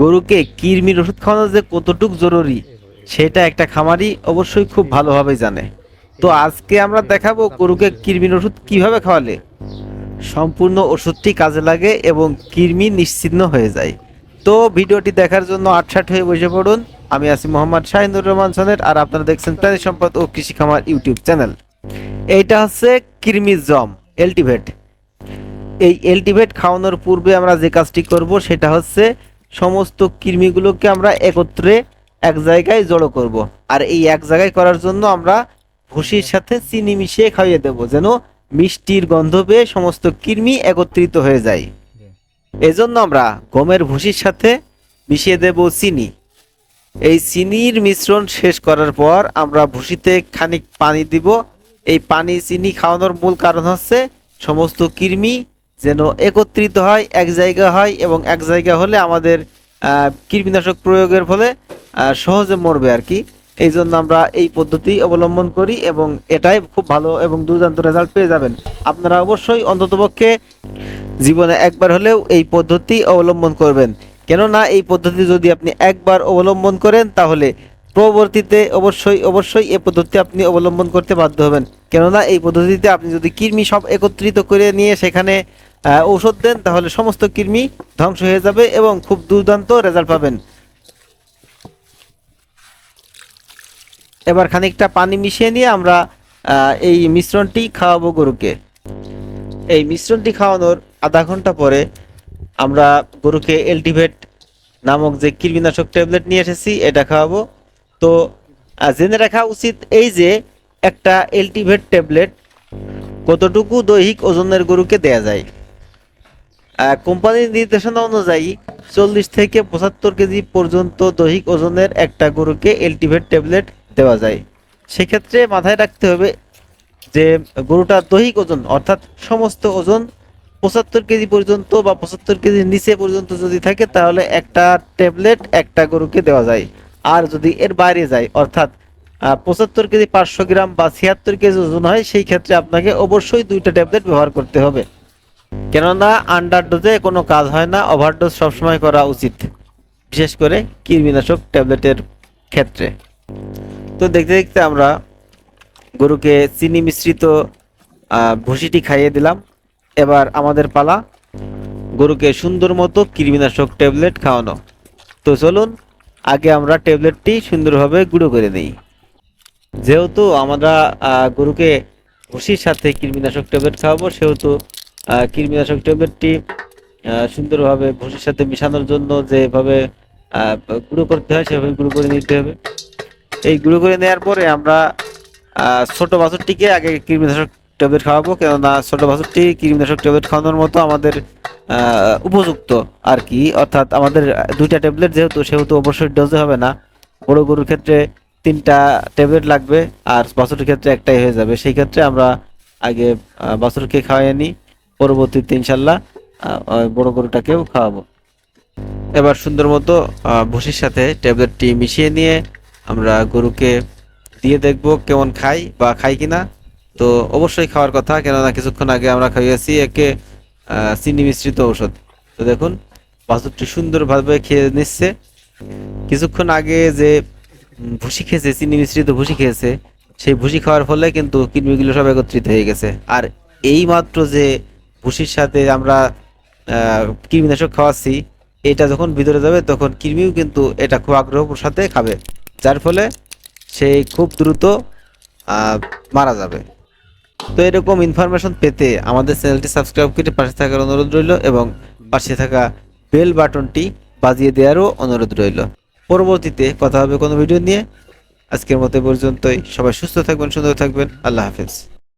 গরুকে কৃমির ওষুধ খাওয়ানো যে কতটুক জরুরি, সেটা একটা খামারি অবশ্যই খুব ভালোভাবে জানে। তো আজকে আমরা দেখাবো গরুকে কৃমির ওষুধ কীভাবে খাওয়ালে সম্পূর্ণ ওষুধটি কাজে লাগে এবং কৃমি নিশ্চিহ্ন হয়ে যায়। তো ভিডিওটি দেখার জন্য আটসাট হয়ে বসে পড়ুন। আমি আছি মোহাম্মদ শাহিনুর রহমান সনের আর আপনারা দেখছেন প্রাণী সম্পদ ও কৃষি খামার ইউটিউব চ্যানেল। এইটা হচ্ছে কৃমি জম, এলটিভেট। এই এলটিভেট খাওয়ানোর পূর্বে আমরা যে কাজটি করব, সেটা হচ্ছে সমস্ত কৃমিগুলোকে আমরা একত্রে এক জায়গায় জড়ো করব। আর এই এক জায়গায় করার জন্য আমরা ভুসির সাথে চিনি মিশিয়ে খাইয়ে দেব যেন মিষ্টির গন্ধ পেয়ে সমস্ত কৃমি একত্রিত হয়ে যায়। এজন্য আমরা গমের ভুসির সাথে মিশিয়ে দেব চিনি। এই চিনির মিশ্রণ শেষ করার পর আমরা ভুসিতে খানিক পানি দিব। এই পানি চিনি খাওয়ানোর মূল কারণ হচ্ছে সমস্ত কৃমি যেন একত্রিত হয় এক জায়গা হয় এবং এক জায়গা হলে আমাদের আহ, কৃমিনাশক প্রয়োগের ফলে সহজে মরবে আর কি। এই জন্য আমরা এই পদ্ধতি অবলম্বন করি এবং এটাই খুব ভালো এবং দুর্দান্ত রেজাল্ট পেয়ে যাবেন। আপনারা অবশ্যই অন্ততপক্ষে জীবনে একবার হলেও এই পদ্ধতি অবলম্বন করবেন। কেননা এই পদ্ধতি যদি আপনি একবার অবলম্বন করেন তাহলে পরবর্তীতে অবশ্যই অবশ্যই এই পদ্ধতি আপনি অবলম্বন করতে বাধ্য হবেন। কেননা এই পদ্ধতিতে আপনি যদি কৃমি সব একত্রিত করে নিয়ে সেখানে ঔষধ দেন, তাহলে সমস্ত কৃমি ধ্বংস হয়ে যাবে এবং খুব দুর্দান্ত রেজাল্ট পাবেন। এবার খানিকটা পানি মিশিয়ে নিয়ে আমরা এই মিশ্রণটি খাওয়াবো গরুকে। এই মিশ্রণটি খাওয়ানোর আধা ঘণ্টা পরে আমরা গরুকে এলটিভেট নামক যে কৃমিনাশক ট্যাবলেট নিয়ে এসেছি, এটা খাওয়াবো। তো জেনে রাখা উচিত এই যে একটা এলটিভেট ট্যাবলেট কতটুকু দৈহিক ওজনের গরুকে দেয়া যায়। কোম্পানির নির্দেশনা অনুযায়ী চল্লিশ থেকে পঁচাত্তর কেজি পর্যন্ত দৈহিক ওজনের একটা গরুকে এলটিভেট ট্যাবলেট দেওয়া যায়। সেক্ষেত্রে মাথায় রাখতে হবে যে গরুটার দৈহিক ওজন, অর্থাৎ সমস্ত ওজন পঁচাত্তর কেজি পর্যন্ত বা পঁচাত্তর কেজির নিচে পর্যন্ত যদি থাকে, তাহলে একটা ট্যাবলেট একটা গরুকে দেওয়া যায়। আর যদি এর বাইরে যায়, অর্থাৎ পঁচাত্তর কেজি পাঁচশো গ্রাম বা ছিয়াত্তর কেজি ওজন হয়, সেই ক্ষেত্রে আপনাকে অবশ্যই দুইটা ট্যাবলেট ব্যবহার করতে হবে। কেননা আন্ডার ডোজে কোনো কাজ হয় না ওভারডোজ সবসময় করা উচিত, বিশেষ করে কৃমিনাশক ট্যাবলেটের ক্ষেত্রে। তো দেখতে দেখতে আমরা গরুকে চিনি মিশ্রিত ভুসিটি খাইয়ে দিলাম। এবার আমাদের পালা, গরুকে সুন্দর মতো কৃমিনাশক ট্যাবলেট খাওয়ানো। তো চলুন, আগে আমরা ট্যাবলেটটি সুন্দরভাবে গুঁড়ো করে নিই। যেহেতু আমরা গরুকে ভুসির সাথে কৃমিনাশক ট্যাবলেট খাওয়াবো, সেহেতু কৃমিনাশক ট্যাবলেটটি সুন্দরভাবে ভুসির সাথে মিশানোর জন্য যেভাবে গুঁড়ো করতে হয়, সেভাবে গুঁড়ো করে নিতে হবে। এই গুঁড়ো করে নেওয়ার পরে আমরা ছোট বাছুরটিকে আগে কৃমিনাশক ট্যাবলেট খাওয়াবো, কেননা ছোট বাছুরটি কৃমিনাশক ট্যাবলেট খাওয়ানোর মতো আমাদের উপযুক্ত আর কি। অর্থাৎ আমাদের দুইটা ট্যাবলেট যেহেতু, সেহেতু অবশ্যই ডোজে হবে না। বড় গরুর ক্ষেত্রে তিনটা ট্যাবলেট লাগবে, আর বাছুরের ক্ষেত্রে একটাই হয়ে যাবে। সেই ক্ষেত্রে আমরা আগে বাছুরকে খাওয়াই নিই। পরবর্তীতে ইনশাল্লাহ বড় গরুটাকেও খাওয়াবো। এবার সুন্দর মতো ভুসির সাথে ট্যাবলেটটি মিশিয়ে নিয়ে আমরা গরুকে দিয়ে দেখব কেমন খাই বা খাই কিনা। তো অবশ্যই খাওয়ার কথা, কেননা কিছুক্ষণ আগে আমরা খাইয়েছি একে চিনি মিশ্রিত ঔষধ। তো দেখুন, বাছুরটি সুন্দরভাবে খেয়ে নিচ্ছে। কিছুক্ষণ আগে যে ভুসি খেয়েছে, চিনি মিশ্রিত ভুসি খেয়েছে, সেই ভুসি খাওয়ার ফলে কিন্তু কৃমিগুলো সব একত্রিত হয়ে গেছে। আর এই মাত্র যে ভুসির সাথে আমরা কৃমিনাশক খাওয়াচ্ছি, এটা যখন ভিতরে যাবে তখন কৃমিও কিন্তু এটা খুব আগ্রহর সাথে খাবে। যার ফলে সে খুব দ্রুত মারা যাবে। তো এরকম ইনফরমেশন পেতে আমাদের চ্যানেলটি সাবস্ক্রাইব করে পাশে থাকার অনুরোধ রইল এবং পাশে থাকা বেল বাটনটি বাজিয়ে দেওয়ারও অনুরোধ রইল। পরবর্তীতে কথা হবে কোনো ভিডিও নিয়ে। আজকের মতো পর্যন্তই। সবাই সুস্থ থাকবেন, সুন্দর থাকবেন। আল্লাহ হাফেজ।